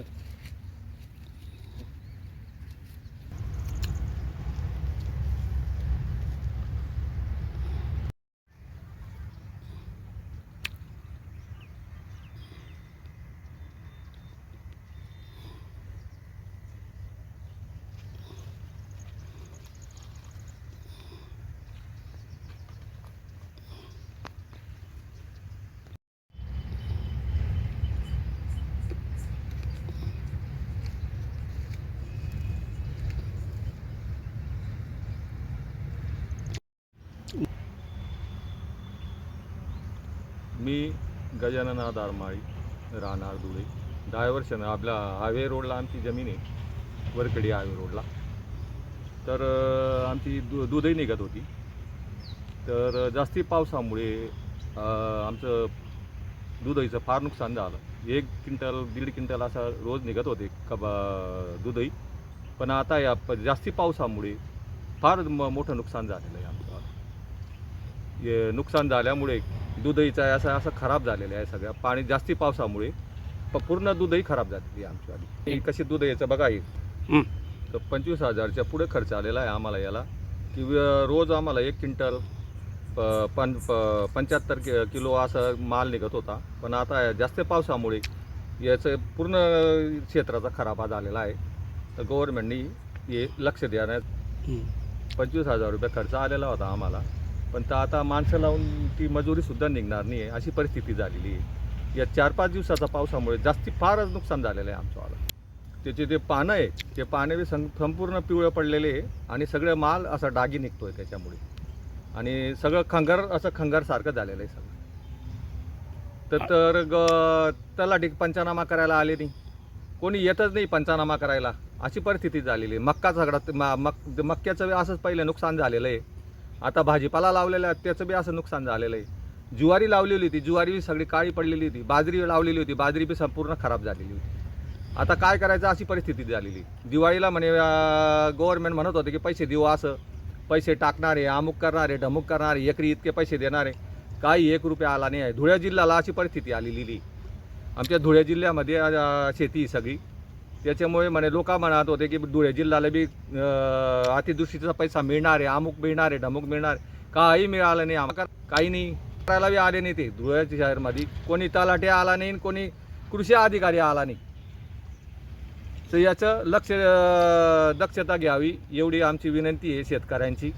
Это... मी गजानन आधार राहणार धुळे. दहा वर्षानं आपल्या हायवे रोडला आमची जमीन आहे वरकडी हायवे रोडला तर आमची दु दूधही निघत होती. तर जास्ती पावसामुळे आमचं दुधईचं फार नुकसान झालं. एक क्विंटल दीड क्विंटल असा रोज निघत होते कबा दुधई. पण आता या प- जास्ती पावसामुळे फार म मोठं नुकसान झालेलं आहे आमचं. हे नुकसान झाल्यामुळे दूधईचा आहे असं असं खराब झालेलं आहे सगळं. पाणी जास्ती पावसामुळे प- पूर्ण दूधही खराब झालेली आहे आमची आधी कशी दूध यायचं बघा हे. हं. तर पंचवीस हजारच्या पुढे खर्च आलेला आहे आम्हाला याला. की रोज आम्हाला एक क्विंटल प पंच्याहत्तर कि किलो असं माल निघत होता. पण आता जास्त पावसामुळे याचं पूर्ण क्षेत्राचा खराबा झालेला आहे. तर गव्हर्नमेंटनी हे लक्ष हं. पंचवीस हजार रुपये खर्च आलेला होता आम्हाला. पण तर आता माणसं लावून ती मजुरीसुद्धा निघणार नाही आहे अशी परिस्थिती झालेली आहे. या चार पाच दिवसाचा पावसामुळे जास्ती फारच नुकसान झालेलं आहे आमचं त्याचे जे पानं आहे ते पाने बी सं संपूर्ण पिवळं पडलेले आहे आणि सगळं माल असा डागी निघतो आहे त्याच्यामुळे. आणि सगळं खंगार असं खंगारसारखं झालेलं आहे सगळं. तर तर त्याला तलाठी पंचनामा करायला आले नाही. कोणी येतच नाही पंचनामा करायला. अशी परिस्थिती झालेली आहे. मक्का सगळा मक मक्क्याचं असंच पहिलं नुकसान झालेलं आहे. आता भाजीपाला लावलेला आहे त्याचं बी असं नुकसान झालेलं आहे. ज्वारी लावलेली होती ज्वारी बी सगळी काळी पडलेली होती बाजरी लावलेली होती बाजरी बी संपूर्ण खराब झालेली होती. आता काय करायचं अशी परिस्थिती झालेली. दिवाळीला म्हणे गव्हर्नमेंट म्हणत होते की पैसे देऊ असं. पैसे टाकणारे अमुक करणारे ढमुक करणारे एकरी इतके पैसे देणारे. काही एक रुपया आला नाही आहे. धुळे जिल्ह्याला अशी परिस्थिती आलेली आमच्या धुळे जिल्ह्यामध्ये शेती सगळी. त्याच्यामुळे म्हणे लोक म्हणत होते की धुळे जिल्ह्याला बी अं, अतिदृष्टीचा पैसा मिळणार आहे अमुक मिळणार आहे ढमुक मिळणार आहे. काही मिळालं नाही आम्हाला. काही नाही. करायला बी आले नाही ते. धुळे शहरमध्ये. कोणी तलाठी आला नाही आणि कोणी कृषी अधिकारी आला नाही. तर याचं लक्ष दक्षता घ्यावी एवढी आमची विनंती आहे शेतकऱ्यांची.